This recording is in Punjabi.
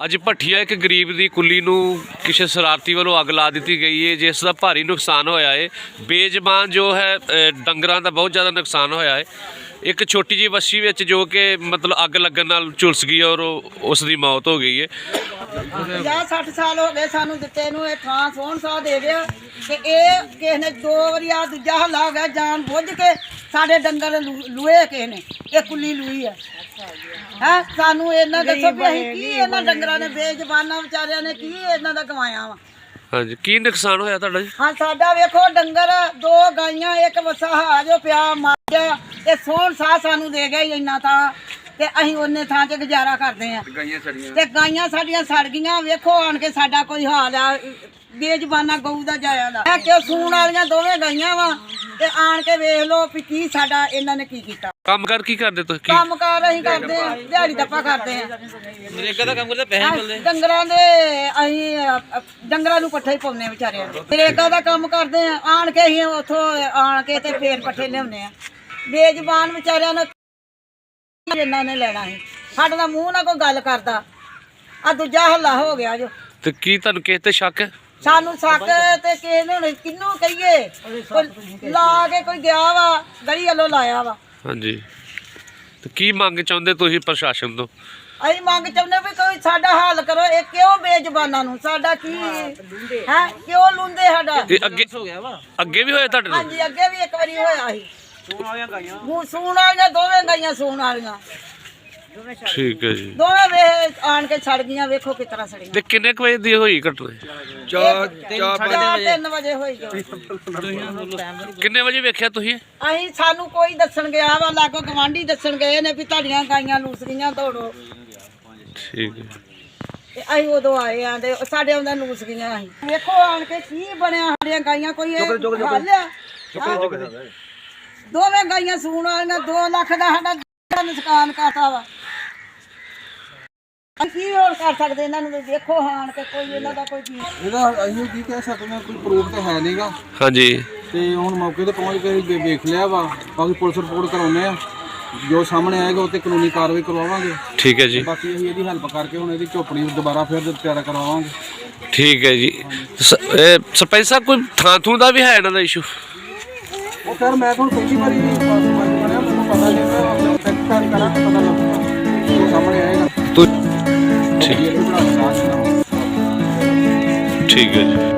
ਅੱਜ ਭੱਠੀਆ ਇੱਕ ਗਰੀਬ ਦੀ ਕੁੱਲੀ ਨੂੰ ਕਿਸੇ ਸ਼ਰਾਰਤੀ ਵੱਲੋਂ ਅੱਗ ਲਾ ਦਿੱਤੀ ਗਈ ਹੈ ਜਿਸ ਦਾ ਭਾਰੀ ਨੁਕਸਾਨ ਹੋਇਆ ਹੈ ਬੇਜ਼ਬਾਨ ਜੋ ਹੈ ਡੰਗਰਾਂ ਦਾ ਬਹੁਤ ਜ਼ਿਆਦਾ ਨੁਕਸਾਨ ਹੋਇਆ ਹੈ ਇੱਕ ਛੋਟੀ ਜਿਹੀ ਵੱਛੀ ਵਿੱਚ ਜੋ ਕਿ ਮਤਲਬ ਅੱਗ ਲੱਗਣ ਨਾਲ ਝੁਲਸ ਗਈ ਔਰ ਉਹ- ਉਸ ਦੀ ਮੌਤ ਹੋ ਗਈ ਹੈ 60 ਸਾਲ ਹੋ ਗਏ ਸਾਨੂੰ ਦਿੱਤੇ ਨੂੰ, ਇਹ ਥਾਂ ਸੋਹਣ ਸਾਹ ਦੇ ਗਿਆ। ਤੇ ਇਹ ਕਿਸੇ ਨੇ ਦੋ ਵਾਰੀ ਆ ਦੂਜਾ ਹੱਲਾ ਹੋ ਗਿਆ, ਜਾਨ ਬੁੱਝ ਕੇ ਸਾਡੇ ਡੰਗਰ ਲੂ- ਲੂਏ ਕਿਸੇ ਨੇ ਇਹ ਕੁੱਲੀ ਲੂਈ ਆ। ਹੈ? ਸਾਨੂੰ ਇਹਨਾਂ ਦੱਸੋ ਵੀ ਅਸੀਂ ਕੀ ਇਹਨਾਂ ਡੰਗਰਾਂ ਨੇ ਬੇਜ਼ਬਾਨਾਂ ਵਿਚਾਰਿਆਂ ਨੇ ਕੀ ਇਹਨਾਂ ਦਾ ਕਮਾਇਆ ਵਾ? ਹਾਂਜੀ ਕੀ ਨੁਕਸਾਨ ਹੋਇਆ ਤੁਹਾਡਾ ਜੀ? ਹਾਂ ਸਾਡਾ ਵੇਖੋ ਡੰਗਰ ਦੋ ਗਾਈਆਂ ਇੱਕ ਵਸਾ ਹਾਜੋ ਪਿਆ ਮਾਰਿਆ ਇਹ ਸੋਹਣ ਸਾਹ ਸਾਨੂੰ ਦੇ ਗਿਆ ਹੀ ਇੰਨਾ ਤਾਂ। ਤੇ ਅਸੀਂ ਉਹਨੇ ਥਾਂ 'ਚ ਗੁਜ਼ਾਰਾ ਕਰਦੇ ਆ। ਤੇ ਗਾਈਆਂ ਸਾਡੀਆਂ ਸੜ ਗਈਆਂ ਵੇਖੋ ਆਣ ਕੇ ਸਾਡਾ ਕੋਈ ਹਾਲ ਆ ਬੇਜ਼ਬਾਨਾ ਗਊ ਦਾ ਜਾਇਆ ਦਾ। ਇਹ ਕਿ ਸੂਣ ਵਾਲੀਆਂ ਦੋਵੇਂ ਗਾਈਆਂ ਵਾ ਤੇ ਆਣ ਕੇ ਵੇਖ ਲਓ ਵੀ ਕੀ ਸਾਡਾ ਇਹਨਾਂ ਨੇ ਕੀ ਕੀਤਾ। ਕੰਮ ਕਰ ਕੀ ਕਰਦੇ ਤੁਸੀਂ? ਕੀ ਕੰਮ ਕਾਰ ਅਸੀਂ ਕਰਦੇ ਆ ਦਿਹਾੜੀ ਦੱਪਾ ਕਰਦੇ ਆ। ਨਰੇਗਾ ਦਾ ਕੰਮ ਕਰਦੇ ਪੈਸੇ ਨਹੀਂ ਮਿਲਦੇ। ਡੰਗਰਾਂ ਦੇ ਅਸੀਂ ਅ, ਅ, ਡੰਗਰਾਂ ਨੂੰ ਪੱਠੇ ਹੀ ਪਾਉਂਦੇ ਆ ਵਿਚਾਰਿਆਂ ਨੂੰ। ਨਰੇਗਾ ਦਾ ਕੰਮ ਕਰਦੇ ਆ ਆਣ ਕੇ ਅਸੀਂ ਉੱਥੋਂ ਆਣ ਕੇ ਤੇ ਫੇਰ ਪੱਠੇ ਲਿਆਉਂਦੇ ਆ। ਬੇਜ਼ਬਾਨ ਵਿਚਾਰਿਆਂ ਨੂੰ ਜਿੰਨਾ ਨੇ ਲੈਣਾ ਸੀ। ਸਾਡੇ ਨਾਲ ਮੂੰਹ ਨਾਲ ਕੋਈ ਗੱਲ ਕਰਦਾ। ਆ ਦੂਜਾ ਹੱਲਾ ਹੋ ਗਿਆ ਜੋ। ਤੇ ਕੀ ਤੁਹਾਨੂੰ ਕਿਸੇ ਤੇ ਸ਼ੱਕ? ਹੈ ਸਾਨੂੰ ਸੱਕ ਤੇ ਕਿਸੇ ਨੂੰ ਹੁਣ ਕਿਹਨੂੰ ਕਹੀਏ? ਕੋਈ ਲਾ ਕੇ ਕੋਈ ਗਿਆ ਵਾ ਗਲੀ ਵੱਲੋਂ ਲਾਇਆ ਵਾ। ਹਾਂਜੀ। ਤੇ ਕੀ ਮੰਗ ਚਾਹੁੰਦੇ ਤੁਸੀਂ ਪ੍ਰਸ਼ਾਸਨ ਤੋਂ? ਅਸੀਂ ਮੰਗ ਚਾਹੁੰਦੇ ਵੀ ਕੋਈ ਸਾਡਾ ਹੱਲ ਕਰੋ। ਇਹ ਕਿਉਂ ਬੇਜ਼ਬਾਨਾਂ ਨੂੰ? ਸਾਡਾ ਕੀ ਹੈ ਕਿਉਂ ਲੁੰਦੇ ਸਾਡਾ? ਅੱਗੇ ਹੋ ਗਿਆ ਵਾ। ਅੱਗੇ ਵੀ ਹੋਇਆ ਤੁਹਾਡੇ ਨਾਲ? ਹਾਂਜੀ ਅੱਗੇ ਵੀ ਇੱਕ ਵਾਰੀ ਹੋਇਆ ਸੀ। ਸੂਣ ਵਾਲੀਆਂ ਗਾਈਆਂ। ਹੁਣ ਸੂਣ ਵਾਲੀਆਂ ਦੋਵੇਂ ਗਾਈਆਂ ਸੂਣ ਵਾਲੀਆਂ। ਠੀਕ ਹੈ ਜੀ। ਦੋਵੇਂ ਵੇ ਆਣ ਕੇ ਛੜ ਗਈਆਂ ਵੇਖੋ ਕਿਸ ਤਰ੍ਹਾਂ ਸੜੀਆਂ। ਤੇ ਕਿੰਨੇ ਕੁ ਵਜੇ ਦੀ ਹੋਈ ਘਟਨਾ? ਚਾਰ ਤਿੰਨ ਵਜੇ। ਹੋਈ ਜੋ। ਕਿੰਨੇ ਵਜੇ ਵੇਖਿਆ ਤੁਸੀਂ? ਅਸੀਂ ਸਾਨੂੰ ਕੋਈ ਦੱਸਣ ਗਿਆ ਵਾ ਲਾਗੋ ਗਵਾਂਢੀ ਦੱਸਣ ਗਏ ਨੇ ਵੀ ਤੁਹਾਡੀਆਂ ਗਾਈਆਂ ਲੂਸ ਗਈਆਂ ਦੌੜੋ। ਠੀਕ ਹੈ। ਤੇ ਅਸੀਂ ਉਦੋਂ ਆਏ ਆ ਤੇ ਸਾਡੇ ਆਉਂਦਾ ਲੂਸ ਗਈਆਂ ਅਸੀਂ। ਵੇਖੋ ਆਣ ਕੇ ਕੀ ਬਣਿਆ ਸਾਡੀਆਂ ਗਾਈਆਂ ਕੋਈ ਇਹ ਹੱਲ ਆ। ਦੋਵੇਂ ਗਾਈਆਂ ਸੂਣ ਵਾਲੀਆਂ 2 ਲੱਖ ਦਾ ਸਾਡਾ ਨੁਕਸਾਨ ਕਰਤਾ ਵਾ। ਅਸੀਂ ਕੀ ਹੋਰ ਕਰ ਸਕਦੇ ਇਹਨਾਂ ਨੂੰ? ਵੇਖੋ ਆਣ ਕੇ ਕੋਈ ਇਹਨਾਂ ਦਾ ਕੋਈ ਕੀ ਇਹਦਾ ਅਸੀਂ ਕੀ ਕਹਿ ਸਕਦੇ ਹਾਂ ਕੋਈ ਪ੍ਰੂਫ ਤਾਂ ਹੈ ਨਹੀਂਗਾ ਹਾਂਜੀ। ਤੇ ਹੁਣ ਮੌਕੇ ਤੇ ਪਹੁੰਚ ਕੇ ਵੇ- ਵੇਖ ਲਿਆ ਵਾ ਬਾਕੀ ਪੁਲਿਸ ਰਿਪੋਰਟ ਕਰਾਉਨੇ ਆ ਜੋ ਸਾਹਮਣੇ ਆਏਗਾ ਉਹ ਤੇ ਕਾਨੂੰਨੀ ਕਾਰਵਾਈ ਕਰਵਾਵਾਂਗੇ। ਠੀਕ ਹੈ ਜੀ। ਬਾਕੀ ਅਸੀਂ ਇਹਦੀ ਹੈਲਪ ਕਰਕੇ ਹੁਣ ਇਹਦੀ ਝੋਪੜੀ ਦੁਬਾਰਾ ਫਿਰ ਤਿਆਰ ਕਰਵਾਵਾਂਗੇ। ਠੀਕ ਹੈ ਜੀ। ਸ- ਇਹ ਸਰਪੰਚ ਸਾਹਿਬ ਕੋਈ ਥਾਂ ਥੂ ਦਾ ਵੀ ਹੈ ਇਹਨਾਂ ਦਾ ਇਸ਼ੂ ਉਹ ਖੈਰ ਮੈਂ ਤੁਹਾਨੂੰ ਪਹਿਲੀ ਵਾਰੀ ਸਰਪੰਚ ਬਣਿਆ ਮੈਨੂੰ ਪਤਾ ਨਹੀਂ ਮੈਂ ਆਪਣੇ ਸੈਕਟਰ ਕਰਾਂਗੇ ਪਤਾ ਲੱਗੂਗਾ ਜੋ ਸਾਹਮਣੇ ਆਏਗਾ ਤੋ ਠੀਕ ਹੈ ਠੀਕ ਹੈ ਜੀ